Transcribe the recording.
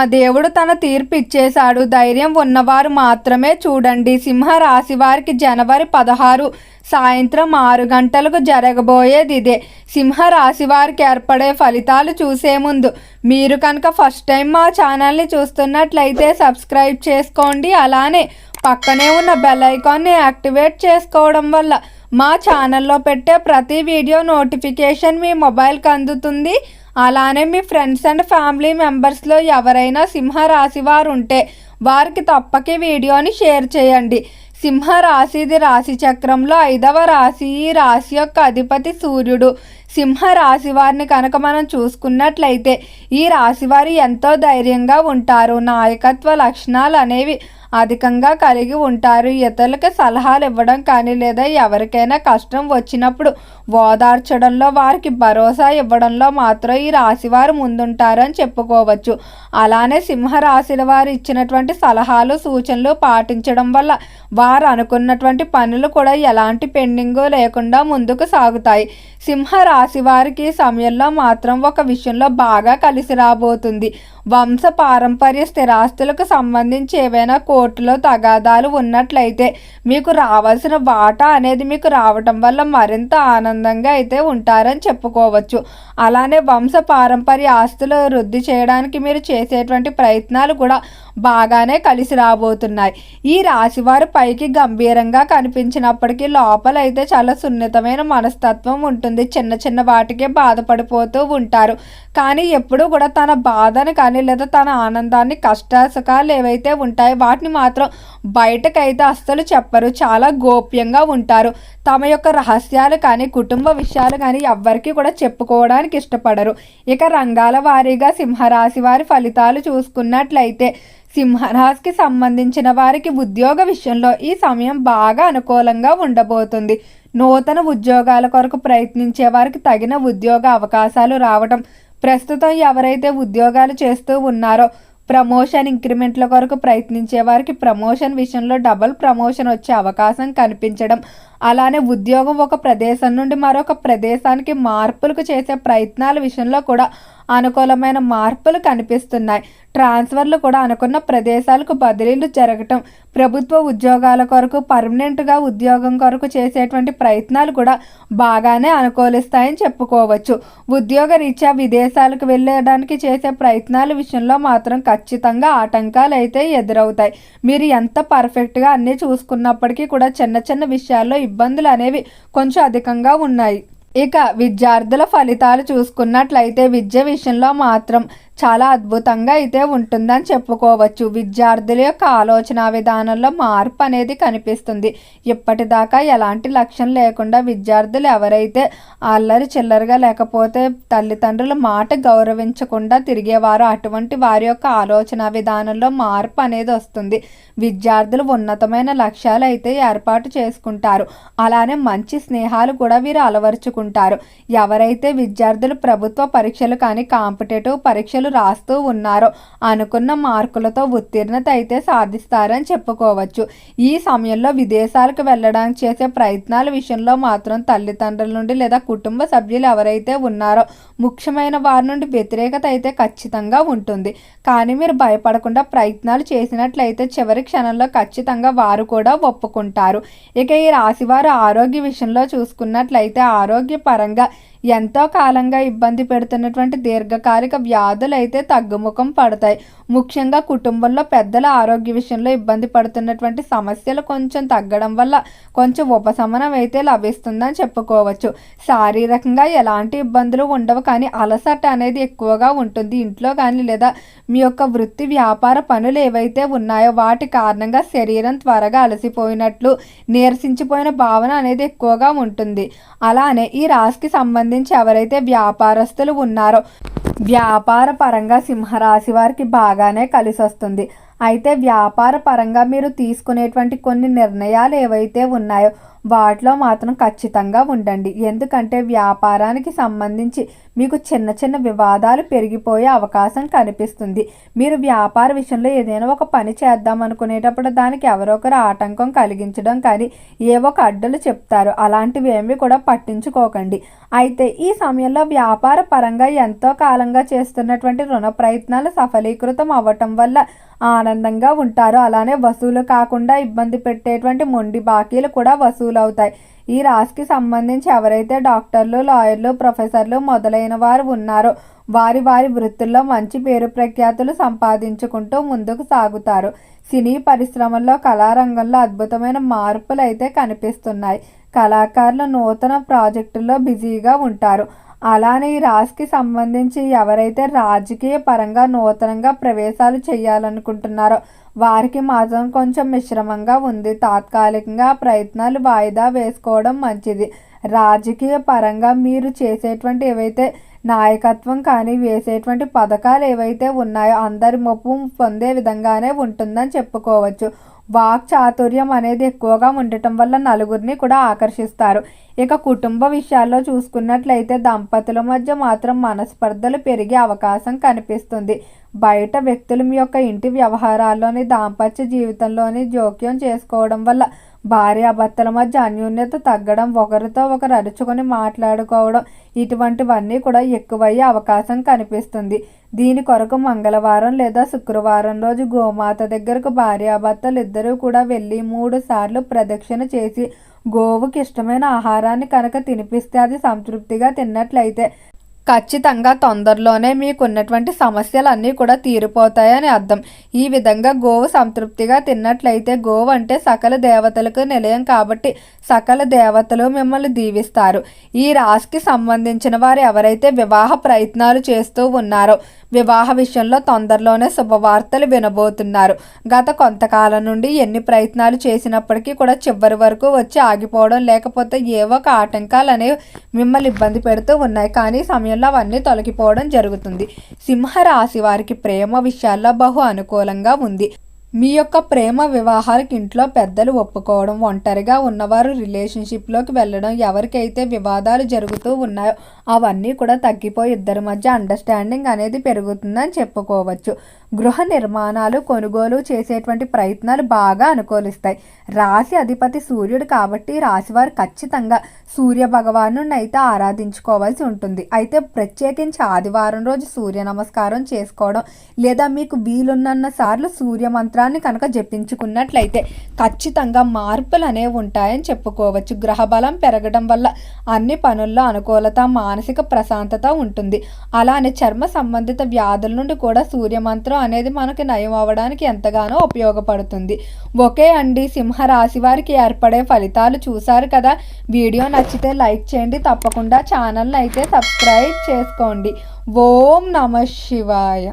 ఆ దేవుడు తన తీర్పు ఇచ్చేశాడు ధైర్యం ఉన్నవారు మాత్రమే చూడండి. సింహ రాశి వారికి జనవరి పదహారు సాయంత్రం ఆరు గంటలకు జరగబోయేది ఇదే. సింహ రాశి వారికి ఏర్పడే ఫలితాలు చూసే ముందు మీరు కనుక ఫస్ట్ టైం మా ఛానల్ని చూస్తున్నట్లయితే సబ్స్క్రైబ్ చేసుకోండి. అలానే పక్కనే ఉన్న బెల్ ఐకాన్ని యాక్టివేట్ చేసుకోవడం వల్ల మా ఛానల్లో పెట్టే ప్రతి వీడియో నోటిఫికేషన్ మీ మొబైల్కి అందుతుంది. అలానే మీ ఫ్రెండ్స్ అండ్ ఫ్యామిలీ మెంబర్స్లో ఎవరైనా సింహ రాశి వారు ఉంటే వారికి తప్పక వీడియోని షేర్ చేయండి. సింహ రాశిది రాశి చక్రంలో ఐదవ రాశి ఈ రాశి యొక్క అధిపతి సూర్యుడు. సింహ రాశి వారిని కనుక మనం చూసుకున్నట్లయితే ఈ రాశి వారు ఎంతో ధైర్యంగా ఉంటారు. నాయకత్వ లక్షణాలు అనేవి అధికంగా కలిగి ఉంటారు. ఇతరులకు సలహాలు ఇవ్వడం కానీ లేదా ఎవరికైనా కష్టం వచ్చినప్పుడు ఓదార్చడంలో వారికి భరోసా ఇవ్వడంలో మాత్రం ఈ రాశివారు ముందుంటారని చెప్పుకోవచ్చు. అలానే సింహరాశి వారు ఇచ్చినటువంటి సలహాలు సూచనలు పాటించడం వల్ల వారు అనుకున్నటువంటి పనులు కూడా ఎలాంటి పెండింగు లేకుండా ముందుకు సాగుతాయి. సింహ రాశి వారికి సమయంలో మాత్రం ఒక విషయంలో బాగా కలిసి రాబోతుంది. వంశ పారంపర్య స్థిరాస్తులకు సంబంధించి ఏవైనా కో కోర్టులో తగాదాలు ఉన్నట్లయితే మీకు రావాల్సిన వాటా అనేది మీకు రావటం వల్ల మరింత ఆనందంగా అయితే ఉంటారని చెప్పుకోవచ్చు. అలానే వంశ పారంపర్య ఆస్తులు వృద్ధి చేయడానికి మీరు చేసేటువంటి ప్రయత్నాలు కూడా బాగానే కలిసి రాబోతున్నాయి. ఈ రాశివారు పైకి గంభీరంగా కనిపించినప్పటికీ లోపల అయితే చాలా సున్నితమైన మనస్తత్వం ఉంటుంది. చిన్న చిన్న వాటికే బాధపడిపోతూ ఉంటారు. కానీ ఎప్పుడూ కూడా తన బాధను కానీ లేదా తన ఆనందాన్ని కష్టాసుకాలు ఏవైతే ఉంటాయో వాటిని మాత్రం బయటకైతే అస్సలు చెప్పరు. చాలా గోప్యంగా ఉంటారు. తమ యొక్క రహస్యాలు కానీ కుటుంబ విషయాలు కానీ ఎవ్వరికి కూడా చెప్పుకోవడానికి ఇష్టపడరు. ఇక రంగాల వారీగా సింహరాశి వారి ఫలితాలు చూసుకున్నట్లయితే సింహరాశికి సంబంధించిన వారికి ఉద్యోగ విషయంలో ఈ సమయం బాగా అనుకూలంగా ఉండబోతుంది. నూతన ఉద్యోగాల కొరకు ప్రయత్నించే వారికి తగిన ఉద్యోగ అవకాశాలు రావడం ప్రస్తుతం ఎవరైతే ఉద్యోగాలు చేస్తూ ఉన్నారో ప్రమోషన్ ఇంక్రిమెంట్ల కొరకు ప్రయత్నించే వారికి ప్రమోషన్ విషయంలో డబుల్ ప్రమోషన్ వచ్చే అవకాశం కనిపించడం అలానే ఉద్యోగం ఒక ప్రదేశం నుండి మరొక ప్రదేశానికి మార్పులకు చేసే ప్రయత్నాల విషయంలో కూడా అనుకూలమైన మార్పులు కనిపిస్తున్నాయి. ట్రాన్స్ఫర్లు కూడా అనుకున్న ప్రదేశాలకు బదిలీలు జరగటం ప్రభుత్వ ఉద్యోగాల కొరకు పర్మనెంట్గా ఉద్యోగం కొరకు చేసేటువంటి ప్రయత్నాలు కూడా బాగానే అనుకూలిస్తాయని చెప్పుకోవచ్చు. ఉద్యోగ రీత్యా విదేశాలకు వెళ్ళడానికి చేసే ప్రయత్నాల విషయంలో మాత్రం ఖచ్చితంగా ఆటంకాలు అయితే ఎదురవుతాయి. మీరు ఎంత పర్ఫెక్ట్గా అన్నీ చూసుకున్నప్పటికీ కూడా చిన్న చిన్న విషయాల్లో ఇబ్బందులు అనేవి కొంచెం అధికంగా ఉన్నాయి. ఇక విద్యార్థుల ఫలితాలు చూసుకున్నట్లయితే విద్య విషయంలో మాత్రం చాలా అద్భుతంగా అయితే ఉంటుందని చెప్పుకోవచ్చు. విద్యార్థుల యొక్క ఆలోచన విధానంలో మార్పు అనేది కనిపిస్తుంది. ఇప్పటిదాకా ఎలాంటి లక్ష్యం లేకుండా విద్యార్థులు ఎవరైతే అల్లరి చిల్లరగా లేకపోతే తల్లిదండ్రుల మాట గౌరవించకుండా తిరిగేవారు అటువంటి వారి యొక్క ఆలోచన విధానంలో మార్పు అనేది వస్తుంది. విద్యార్థులు ఉన్నతమైన లక్ష్యాలు అయితే ఏర్పాటు చేసుకుంటారు. అలానే మంచి స్నేహాలు కూడా వీరు అలవరుచుకుంటారు. ఎవరైతే విద్యార్థులు ప్రభుత్వ పరీక్షలు కానీ కాంపిటేటివ్ పరీక్షలు పరీక్షలు రాస్తూ ఉన్నారో. అనుకున్న మార్కులతో ఉత్తీర్ణత అయితే సాధిస్తారని చెప్పుకోవచ్చు. ఈ సమయంలో విదేశాలకు వెళ్ళడానికి చేసే ప్రయత్నాల విషయంలో మాత్రం తల్లిదండ్రుల నుండి లేదా కుటుంబ సభ్యులు ఎవరైతే ఉన్నారో ముఖ్యమైన వారి నుండి వ్యతిరేకత అయితే ఖచ్చితంగా ఉంటుంది. కానీ మీరు భయపడకుండా ప్రయత్నాలు చేసినట్లయితే చివరి క్షణంలో ఖచ్చితంగా వారు కూడా ఒప్పుకుంటారు. ఇక ఈ రాశివారు ఆరోగ్య విషయంలో చూసుకున్నట్లయితే ఆరోగ్యపరంగా ఎంతో కాలంగా ఇబ్బంది పెడుతున్నటువంటి దీర్ఘకాలిక వ్యాధులు అయితే తగ్గుముఖం పడతాయి. ముఖ్యంగా కుటుంబంలో పెద్దల ఆరోగ్య విషయంలో ఇబ్బంది పడుతున్నటువంటి సమస్యలు కొంచెం తగ్గడం వల్ల కొంచెం ఉపశమనం అయితే లభిస్తుందని చెప్పుకోవచ్చు. శారీరకంగా ఎలాంటి ఇబ్బందులు ఉండవు కానీ అలసట అనేది ఎక్కువగా ఉంటుంది. ఇంట్లో కానీ లేదా మీ యొక్క వృత్తి వ్యాపార పనులు ఏవైతే ఉన్నాయో వాటి కారణంగా శరీరం త్వరగా అలసిపోయినట్లు నీరసించిపోయిన భావన అనేది ఎక్కువగా ఉంటుంది. అలానే ఈ రాశికి సంబంధించి ఎవరైతే వ్యాపారస్తులు ఉన్నారో వ్యాపార పరంగా సింహరాశి వారికి బాగానే కలిసొస్తుంది. అయితే వ్యాపార పరంగా మీరు తీసుకునేటువంటి కొన్ని నిర్ణయాలు ఏవైతే ఉన్నాయో వాటిలో మాత్రం ఖచ్చితంగా ఉండండి. ఎందుకంటే వ్యాపారానికి సంబంధించి మీకు చిన్న చిన్న వివాదాలు పెరిగిపోయే అవకాశం కనిపిస్తుంది. మీరు వ్యాపార విషయంలో ఏదైనా ఒక పని చేద్దాం అనుకునేటప్పుడు దానికి ఎవరొకరు ఆటంకం కలిగించడం కానీ ఏవో ఒక అడ్డలు చెప్తారు. అలాంటివి ఏమి కూడా పట్టించుకోకండి. అయితే ఈ సమయంలో వ్యాపార పరంగా ఎంతో కాలంగా చేస్తున్నటువంటి రుణ ప్రయత్నాలు సఫలీకృతం అవ్వటం వల్ల ఆనందంగా ఉంటారు. అలానే వసూలు కాకుండా ఇబ్బంది పెట్టేటువంటి మొండి బాకీలు కూడా వసూలు అవుతాయి ఈ రాశికి సంబంధించి ఎవరైతే డాక్టర్లు లాయర్లు ప్రొఫెసర్లు మొదలైన వారు ఉన్నారో వారి వారి వృత్తుల్లో మంచి పేరు ప్రఖ్యాతులు సంపాదించుకుంటూ ముందుకు సాగుతారు. సినీ పరిశ్రమల్లో కళారంగంలో అద్భుతమైన మార్పులు అయితే కనిపిస్తున్నాయి. కళాకారులు నూతన ప్రాజెక్టుల్లో బిజీగా ఉంటారు. అలానే ఈ రాశికి సంబంధించి ఎవరైతే రాజకీయ పరంగా నూతనంగా ప్రవేశాలు చేయాలనుకుంటున్నారో వారికి మాత్రం కొంచెం మిశ్రమంగా ఉంది. తాత్కాలికంగా ప్రయత్నాలు వాయిదా వేసుకోవడం మంచిది. రాజకీయ పరంగా మీరు చేసేటువంటి ఏవైతే నాయకత్వం కానీ వేసేటువంటి పథకాలు ఏవైతే ఉన్నాయో అందరి మొప్పు పొందే విధంగానే ఉంటుందని చెప్పుకోవచ్చు. వాక్ చాతుర్యం అనేది ఎక్కువగా ఉండటం వల్ల నలుగురిని కూడా ఆకర్షిస్తారు. ఇక కుటుంబ విషయాల్లో చూసుకున్నట్లయితే దంపతుల మధ్య మాత్రం మనస్పర్ధలు పెరిగే అవకాశం కనిపిస్తుంది. బయట వ్యక్తులు మీ యొక్క ఇంటి వ్యవహారాల్లోని దాంపత్య జీవితంలోని జోక్యం చేసుకోవడం వల్ల భార్యాభర్తల మధ్య అన్యోన్యత తగ్గడం ఒకరితో ఒకరు అరుచుకొని మాట్లాడుకోవడం ఇటువంటివన్నీ కూడా ఎక్కువయ్యే అవకాశం కనిపిస్తుంది. దీని కొరకు మంగళవారం లేదా శుక్రవారం రోజు గోమాత దగ్గరకు భార్యాభర్తలు ఇద్దరూ కూడా వెళ్ళి మూడు సార్లు ప్రదక్షిణ చేసి గోవుకి ఇష్టమైన ఆహారాన్ని కనుక తినిపిస్తే అది సంతృప్తిగా తిన్నట్లయితే ఖచ్చితంగా తొందరలోనే మీకున్నటువంటి సమస్యలన్నీ కూడా తీరిపోతాయని అర్థం. ఈ విధంగా గోవు సంతృప్తిగా తిన్నట్లయితే గోవు అంటే సకల దేవతలకు నిలయం కాబట్టి సకల దేవతలు మిమ్మల్ని దీవిస్తారు. ఈ రాశికి సంబంధించిన వారు ఎవరైతే వివాహ ప్రయత్నాలు చేస్తూ ఉన్నారో వివాహ విషయంలో తొందరలోనే శుభవార్తలు వినబోతున్నారు. గత కొంతకాలం నుండి ఎన్ని ప్రయత్నాలు చేసినప్పటికీ కూడా చివరి వరకు వచ్చి ఆగిపోవడం లేకపోతే ఏవో ఒక ఆటంకాలు అనేవి మిమ్మల్ని ఇబ్బంది పెడుతూ ఉన్నాయి. కానీ సమయం సమయంలో అవన్నీ తొలగిపోవడం జరుగుతుంది. సింహరాశి వారికి ప్రేమ విషయాల్లో బహు అనుకూలంగా ఉంది. మీ యొక్క ప్రేమ వివాహాలకు ఇంట్లో పెద్దలు ఒప్పుకోవడం ఒంటరిగా ఉన్నవారు రిలేషన్షిప్లోకి వెళ్ళడం ఎవరికైతే వివాదాలు జరుగుతూ ఉన్నాయో అవన్నీ కూడా తగ్గిపోయి ఇద్దరి మధ్య అండర్స్టాండింగ్ అనేది పెరుగుతుందని చెప్పుకోవచ్చు. గృహ నిర్మాణాలు కొనుగోలు చేసేటువంటి ప్రయత్నాలు బాగా అనుకూలిస్తాయి. రాశి అధిపతి సూర్యుడు కాబట్టి రాశివారు ఖచ్చితంగా సూర్య భగవాను అయితే ఆరాధించుకోవాల్సి ఉంటుంది. అయితే ప్రత్యేకించి ఆదివారం రోజు సూర్య నమస్కారం చేసుకోవడం లేదా మీకు వీలున్నన్న సార్లు సూర్య మంత్రాన్ని కనుక జపించుకున్నట్లయితే ఖచ్చితంగా మార్పులు అనేవి ఉంటాయని చెప్పుకోవచ్చు. గ్రహ బలం పెరగడం వల్ల అన్ని పనుల్లో అనుకూలత మానసిక ప్రశాంతత ఉంటుంది. అలానే చర్మ సంబంధిత వ్యాధుల నుండి కూడా సూర్యమంత్రం అనేది మనకి నయం అవ్వడానికి ఎంతగానో ఉపయోగపడుతుంది. ఒకే అండి సింహరాశి వారికి ఏర్పడే ఫలితాలు చూశారు కదా? వీడియో నచ్చితే లైక్ చేయండి తప్పకుండా ఛానల్ని అయితే సబ్స్క్రైబ్ చేసుకోండి. ఓం నమ శివాయ.